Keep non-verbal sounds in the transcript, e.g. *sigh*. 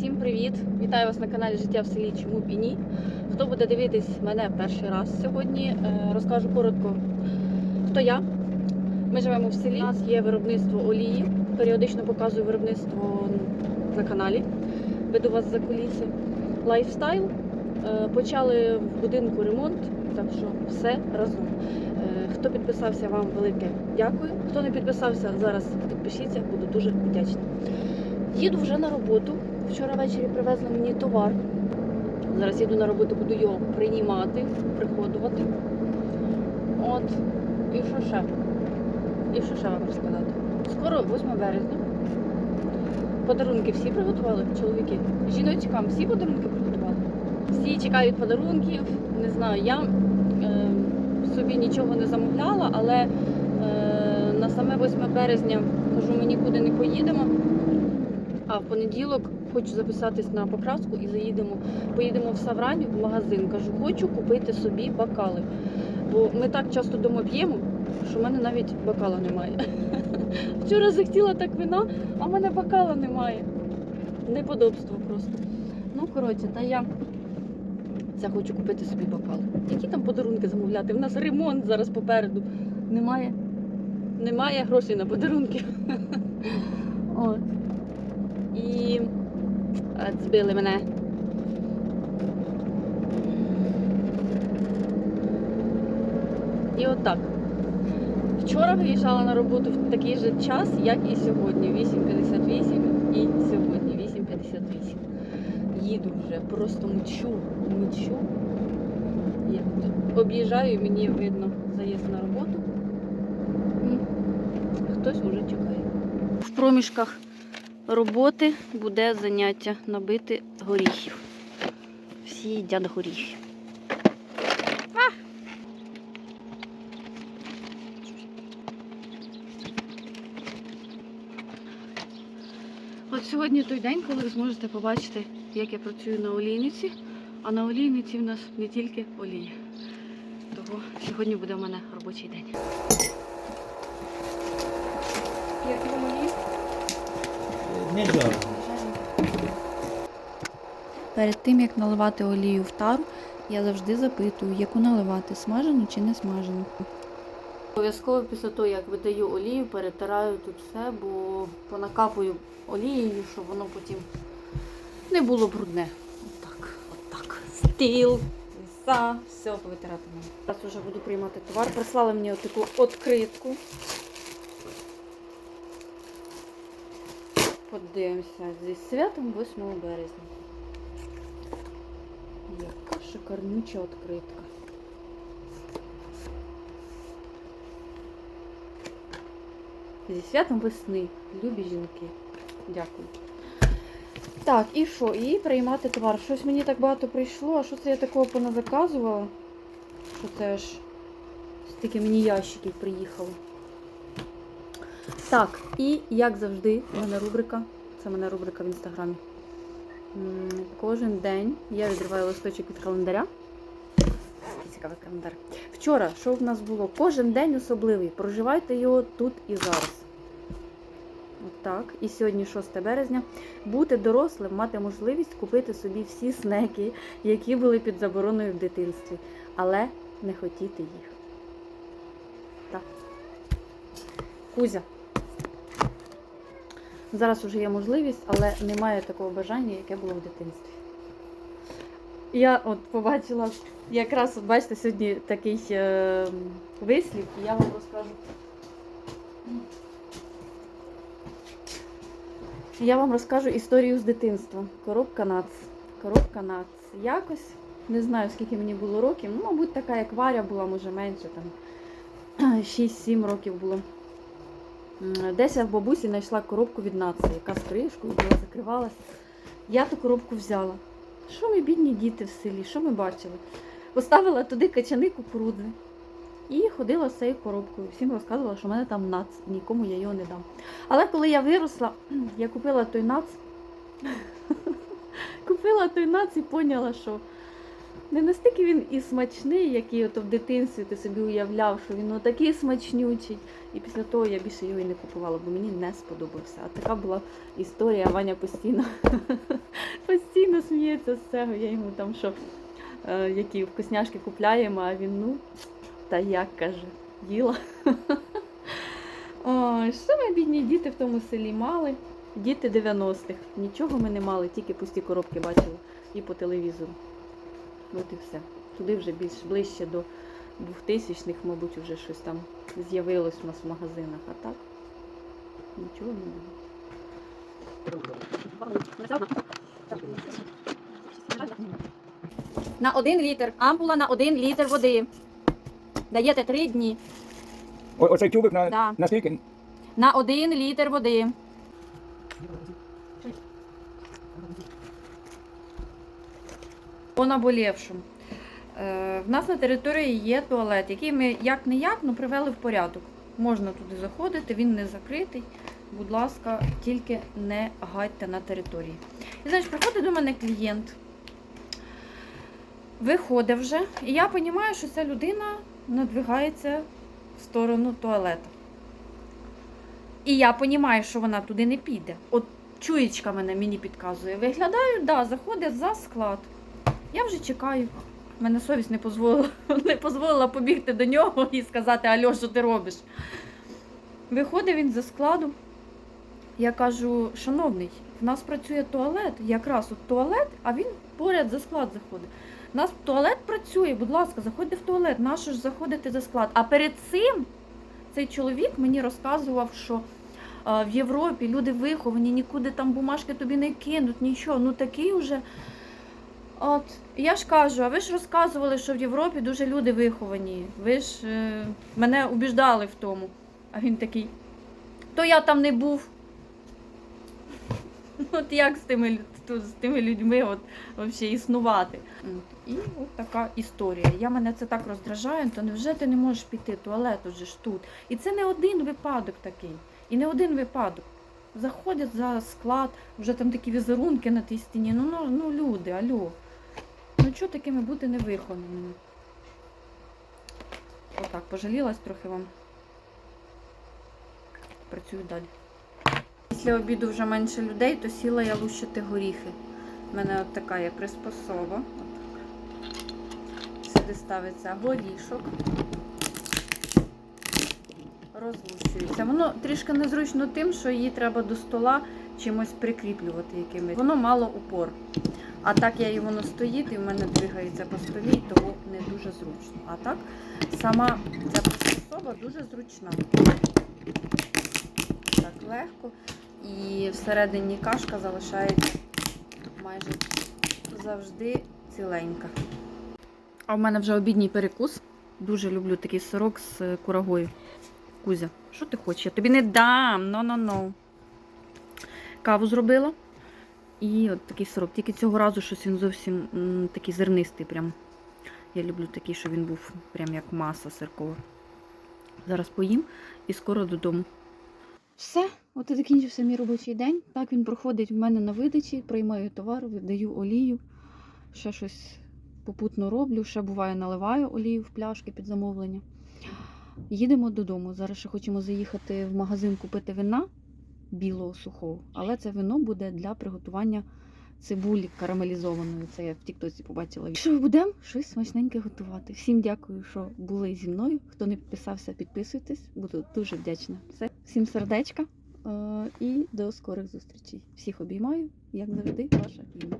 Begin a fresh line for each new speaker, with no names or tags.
всім привіт! Вітаю вас на каналі Життя в селі Чому б і ні. Хто буде дивитись мене перший раз сьогодні, е, розкажу коротко, хто я. Ми живемо в селі. У нас є виробництво олії. Періодично показую виробництво на каналі. Веду вас за куліси. Лайфстайл. Е, Почали в будинку ремонт, так що все разом. Е, Хто підписався, вам велике дякую. Хто не підписався, зараз підпишіться, буду дуже вдячна. Їду вже на роботу. Вчора ввечері привезли мені товар. Зараз їду на роботу, буду його приймати, приходувати. От. І що ще? І що ще вам розказати? Скоро 8 березня. Подарунки всі приготували, чоловіки. Жіночкам всі подарунки приготували. Всі чекають подарунків. Не знаю, я е, собі нічого не замовляла, але е, на саме 8 березня кажу, ми нікуди не поїдемо. А в понеділок хочу записатись на покраску і заїдемо. Поїдемо в Савраню в магазин. Кажу, хочу купити собі бокали. Бо ми так часто дома п'ємо, що в мене навіть бокала немає. *laughs* Вчора захотіла так вина, а в мене бокала немає. Неподобство просто. Ну, коротше, та я це хочу купити собі бокали. Які там подарунки замовляти? У нас ремонт зараз попереду. Немає. Немає грошей на подарунки. *laughs* От. І е, збили мене. І отак. Вчора виїжджала на роботу в такий же час, як і сьогодні. 8.58 і сьогодні 8.58. Їду вже, просто мчу, мчу. Я об'їжджаю, мені видно заїзд на роботу. Хтось уже чекає. В проміжках роботи буде заняття набити горіхів. Всі їдять горіхи. От сьогодні той день, коли ви зможете побачити, як я працюю на олійниці. А на олійниці в нас не тільки олія. Того сьогодні буде в мене робочий день. Як
Перед тим як наливати олію в тару, я завжди запитую, яку наливати смажену чи не смажену.
Обов'язково після того, як видаю олію, перетираю тут все, бо понакапую олією, щоб воно потім не було брудне. Отак, отак. Стіл, ліса, все повитирати. Зараз вже буду приймати товар. Прислали мені таку відкритку. Подивимося зі святом 8 березня. Яка шикарнюча відкритка. Зі святом весни, любі жінки. Дякую. Так, і що? І приймати товар. Щось мені так багато прийшло, а що це я такого поназаказувала? Що це ж стільки мені ящиків приїхало. Так, і як завжди, у мене рубрика. Це в мене рубрика в інстаграмі. Кожен день я відриваю листочок від календаря. Який цікавий календар. Вчора, що в нас було? Кожен день особливий. Проживайте його тут і зараз. Отак. І сьогодні 6 березня. Бути дорослим, мати можливість купити собі всі снеки, які були під забороною в дитинстві, але не хотіти їх. Так. Кузя. Зараз вже є можливість, але немає такого бажання, яке було в дитинстві. Я от побачила, якраз от бачите, сьогодні такий е, вислів, і я вам розкажу. Я вам розкажу історію з дитинства. Коробка нац. Коробка нац. Якось, не знаю, скільки мені було років. Ну, мабуть, така, як Варя була, може менше, там 6-7 років було. Десь я в бабусі знайшла коробку від нації, яка з кришкою була, закривалася. Я ту коробку взяла. Що ми, бідні діти в селі, що ми бачили? Поставила туди качани кукурудзи і ходила з цією коробкою. Всім розказувала, що в мене там нац, нікому я його не дам. Але коли я виросла, *clears throat* я купила той нац, *laughs* купила той нац і поняла, що не настільки він і смачний, який ото в дитинстві ти собі уявляв, що він такий смачнючий. І після того я більше його і не купувала, бо мені не сподобався. А така була історія, Ваня *laughs* постійно сміється з цього. Я йому там що, е, які вкусняшки купляємо, а він ну, та як каже, їла. *laughs* Ой, що ми бідні діти в тому селі мали? Діти 90-х. Нічого ми не мали, тільки пусті коробки бачили і по телевізору. От і все. Туди вже більш ближче до 2000-х, мабуть, вже щось там з'явилось у нас в магазинах, а так нічого не було. На один літр. Ампула на один літр води. Даєте три дні.
О- Оцей тюбик на,
Да.
на скільки?
На один літр води. По наболівшому. Е, В нас на території є туалет, який ми як не як привели в порядок. Можна туди заходити, він не закритий. Будь ласка, тільки не гадьте на території. І знаєш, приходить до мене клієнт, виходить вже, і я розумію, що ця людина надвигається в сторону туалету. І я розумію, що вона туди не піде. От чуєчка мене мені підказує. Виглядаю, да, заходить за склад. Я вже чекаю. Мене совість не дозволила, *laughs* не дозволила побігти до нього і сказати, Альо, що ти робиш? Виходить він за складу. Я кажу, шановний, в нас працює туалет, якраз от туалет, а він поряд за склад заходить. У нас туалет працює, будь ласка, заходьте в туалет, нащо ж заходити за склад? А перед цим цей чоловік мені розказував, що а, в Європі люди виховані, нікуди там бумажки тобі не кинуть, нічого. Ну такий уже. От, я ж кажу, а ви ж розказували, що в Європі дуже люди виховані. Ви ж е, мене убіждали в тому. А він такий, то я там не був. *laughs* От як з тими, тут з тими людьми от, взагалі існувати? І от така історія. Я мене це так роздражає, то невже ти не можеш піти? Туалет уже ж тут. І це не один випадок такий. І не один випадок. Заходять за склад, вже там такі візерунки на тій стіні. Ну, ну, ну люди, алло. Ну чого такими бути невихованими? Отак, пожалілась трохи вам. Працюю далі. Після обіду вже менше людей, то сіла я лущити горіхи. У мене от така є приспособа. Сюди ставиться горішок. Розлущується. Воно трішки незручно тим, що її треба до стола чимось прикріплювати якимось. Воно мало упор. А так я і воно стоїть і в мене двигається по столі, і не дуже зручно. А так сама ця приспособа дуже зручна. Так легко. І всередині кашка залишається майже завжди ціленька. А в мене вже обідній перекус. Дуже люблю такий сирок з курагою. Кузя, що ти хочеш? Я тобі не дам. но-но-но. Каву зробила. І от такий сирок. Тільки цього разу щось він зовсім такий зернистий. Прям. Я люблю такий, щоб він був прям як маса сиркова. Зараз поїм і скоро додому. Все, от і закінчився мій робочий день. Так він проходить в мене на видачі, приймаю товар, видаю олію, ще щось попутно роблю, ще буває наливаю олію в пляшки під замовлення. Їдемо додому. Зараз ще хочемо заїхати в магазин купити вина білого сухого, але це вино буде для приготування цибулі карамелізованої. Це я в Тіктоці побачила. Що будемо щось смачненьке готувати. Всім дякую, що були зі мною. Хто не підписався, підписуйтесь. Буду дуже вдячна. Все, всім сердечка е, і до скорих зустрічей. Всіх обіймаю, як завжди, ваша Інна.